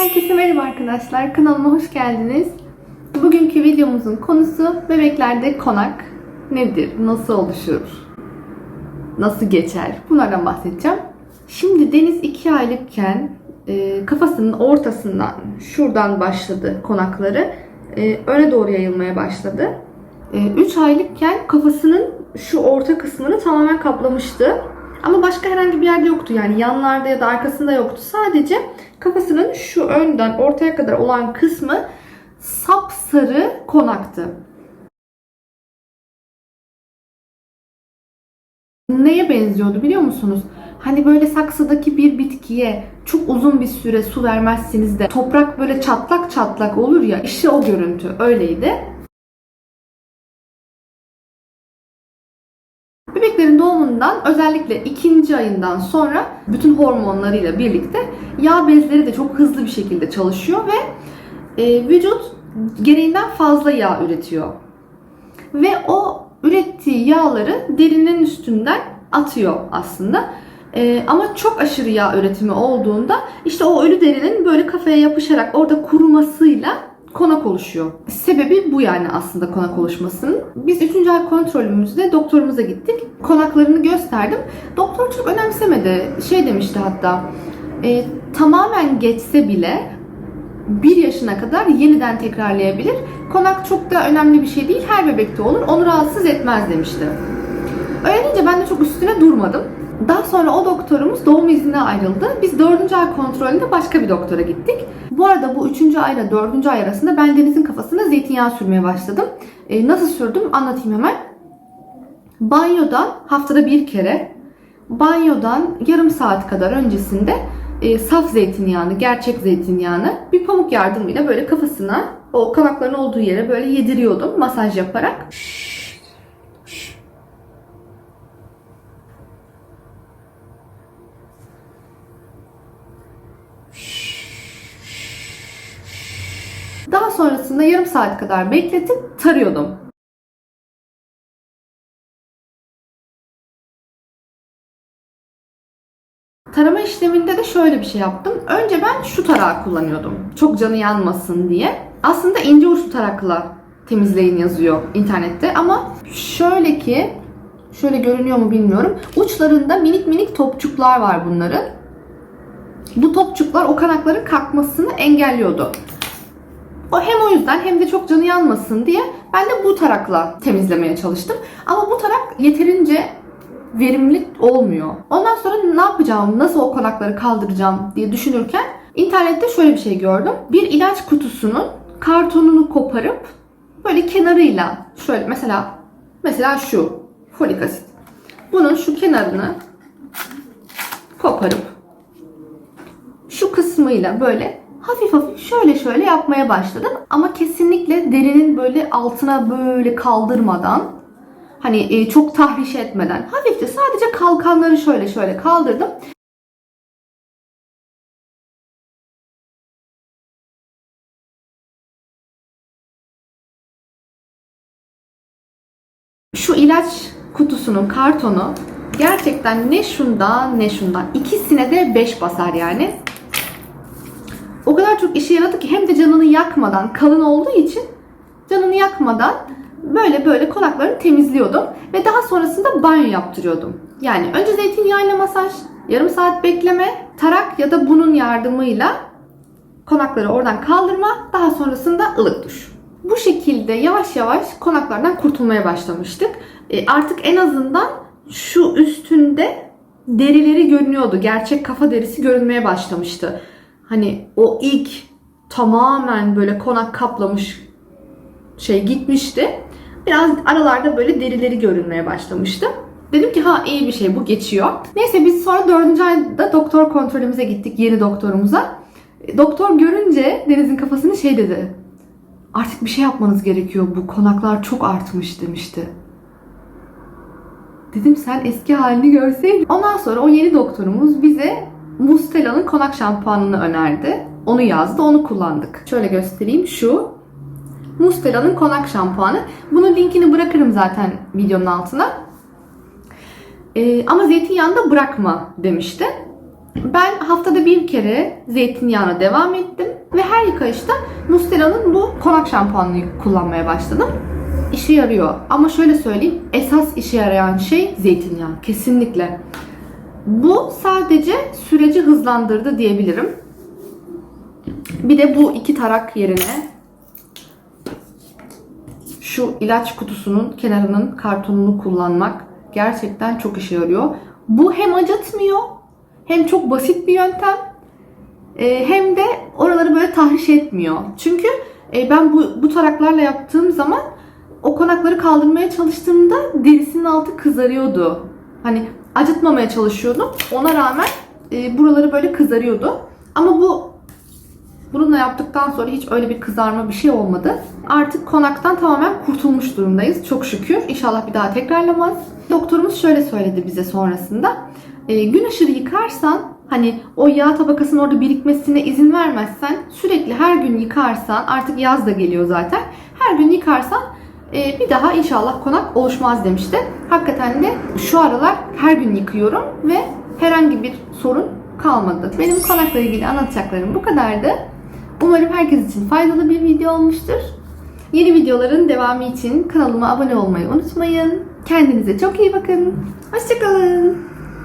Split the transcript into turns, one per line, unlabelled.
Herkese merhaba arkadaşlar. Kanalıma hoş geldiniz. Bugünkü videomuzun konusu bebeklerde konak nedir? Nasıl oluşur? Nasıl geçer? Bunlardan bahsedeceğim. Şimdi Deniz 2 aylıkken e, kafasının ortasından şuradan başladı konakları. E, öne doğru yayılmaya başladı. 3 aylıkken kafasının şu orta kısmını tamamen kaplamıştı. Ama başka herhangi bir yerde yoktu yani yanlarda ya da arkasında yoktu. Sadece kafasının şu önden ortaya kadar olan kısmı sapsarı konaktı. Neye benziyordu biliyor musunuz? Hani böyle saksıdaki bir bitkiye çok uzun bir süre su vermezsiniz de toprak böyle çatlak çatlak olur ya işte o görüntü öyleydi. Bebeklerin doğumundan özellikle ikinci ayından sonra bütün hormonlarıyla birlikte yağ bezleri de çok hızlı bir şekilde çalışıyor ve e, vücut gereğinden fazla yağ üretiyor. Ve o ürettiği yağları derinin üstünden atıyor aslında. E, ama çok aşırı yağ üretimi olduğunda işte o ölü derinin böyle kafaya yapışarak orada kurumasıyla konak oluşuyor. Sebebi bu yani aslında konak oluşmasının. Biz 3. ay kontrolümüzde doktorumuza gittik. Konaklarını gösterdim. Doktor çok önemsemedi. Şey demişti hatta e, tamamen geçse bile 1 yaşına kadar yeniden tekrarlayabilir. Konak çok da önemli bir şey değil. Her bebekte olur. Onu rahatsız etmez demişti. Öyle deyince ben de çok üstüne durmadım. Daha sonra o doktorumuz doğum iznine ayrıldı. Biz 4. ay kontrolünde başka bir doktora gittik. Bu arada bu 3. ayla 4. ay arasında ben Deniz'in kafasına zeytinyağı sürmeye başladım. E, nasıl sürdüm anlatayım hemen. Banyodan haftada bir kere, banyodan yarım saat kadar öncesinde e, saf zeytinyağını, gerçek zeytinyağını bir pamuk yardımıyla böyle kafasına, o kanakların olduğu yere böyle yediriyordum masaj yaparak. Daha sonrasında yarım saat kadar bekletip tarıyordum. Tarama işleminde de şöyle bir şey yaptım. Önce ben şu tarağı kullanıyordum. Çok canı yanmasın diye. Aslında ince uçlu tarakla temizleyin yazıyor internette ama şöyle ki şöyle görünüyor mu bilmiyorum. Uçlarında minik minik topçuklar var bunların. Bu topçuklar o kanakların kalkmasını engelliyordu. O hem o yüzden hem de çok canı yanmasın diye ben de bu tarakla temizlemeye çalıştım. Ama bu tarak yeterince verimli olmuyor. Ondan sonra ne yapacağım, nasıl o kanakları kaldıracağım diye düşünürken internette şöyle bir şey gördüm. Bir ilaç kutusunun kartonunu koparıp böyle kenarıyla şöyle mesela mesela şu folik asit. Bunun şu kenarını koparıp şu kısmıyla böyle hafif hafif şöyle şöyle yapmaya başladım. Ama kesinlikle derinin böyle altına böyle kaldırmadan hani e, çok tahriş etmeden. Hafifçe sadece kalkanları şöyle şöyle kaldırdım. Şu ilaç kutusunun kartonu gerçekten ne şundan ne şundan. İkisine de 5 basar yani. O kadar çok işe yaradı ki hem de canını yakmadan kalın olduğu için canını yakmadan böyle böyle konaklarını temizliyordum ve daha sonrasında banyo yaptırıyordum. Yani önce zeytinyağıyla masaj, yarım saat bekleme, tarak ya da bunun yardımıyla konakları oradan kaldırma, daha sonrasında ılık duş. Bu şekilde yavaş yavaş konaklardan kurtulmaya başlamıştık. E artık en azından şu üstünde derileri görünüyordu. Gerçek kafa derisi görünmeye başlamıştı hani o ilk tamamen böyle konak kaplamış şey gitmişti. Biraz aralarda böyle derileri görünmeye başlamıştı. Dedim ki ha iyi bir şey bu geçiyor. Neyse biz sonra dördüncü ayda doktor kontrolümüze gittik yeni doktorumuza. Doktor görünce Deniz'in kafasını şey dedi. Artık bir şey yapmanız gerekiyor bu konaklar çok artmış demişti. Dedim sen eski halini görseydin. Ondan sonra o yeni doktorumuz bize Mustela'nın konak şampuanını önerdi. Onu yazdı, onu kullandık. Şöyle göstereyim. Şu Mustela'nın konak şampuanı. Bunun linkini bırakırım zaten videonun altına. Ee, ama zeytinyağını da bırakma demişti. Ben haftada bir kere zeytinyağına devam ettim. Ve her yıkayışta Nustella'nın bu konak şampuanını kullanmaya başladım. İşe yarıyor. Ama şöyle söyleyeyim, esas işe yarayan şey zeytinyağı. Kesinlikle. Bu sadece süreci hızlandırdı diyebilirim. Bir de bu iki tarak yerine şu ilaç kutusunun kenarının kartonunu kullanmak gerçekten çok işe yarıyor. Bu hem acıtmıyor hem çok basit bir yöntem e, hem de oraları böyle tahriş etmiyor. Çünkü e, ben bu, bu taraklarla yaptığım zaman o konakları kaldırmaya çalıştığımda derisinin altı kızarıyordu. Hani acıtmamaya çalışıyordum. Ona rağmen e, buraları böyle kızarıyordu. Ama bu Bununla yaptıktan sonra hiç öyle bir kızarma bir şey olmadı. Artık konaktan tamamen kurtulmuş durumdayız. Çok şükür. İnşallah bir daha tekrarlamaz. Doktorumuz şöyle söyledi bize sonrasında. E, gün ışığı yıkarsan hani o yağ tabakasının orada birikmesine izin vermezsen sürekli her gün yıkarsan artık yaz da geliyor zaten. Her gün yıkarsan e, bir daha inşallah konak oluşmaz demişti. Hakikaten de şu aralar her gün yıkıyorum ve herhangi bir sorun kalmadı. Benim konakla ilgili anlatacaklarım bu kadardı. Umarım herkes için faydalı bir video olmuştur. Yeni videoların devamı için kanalıma abone olmayı unutmayın. Kendinize çok iyi bakın. Hoşçakalın.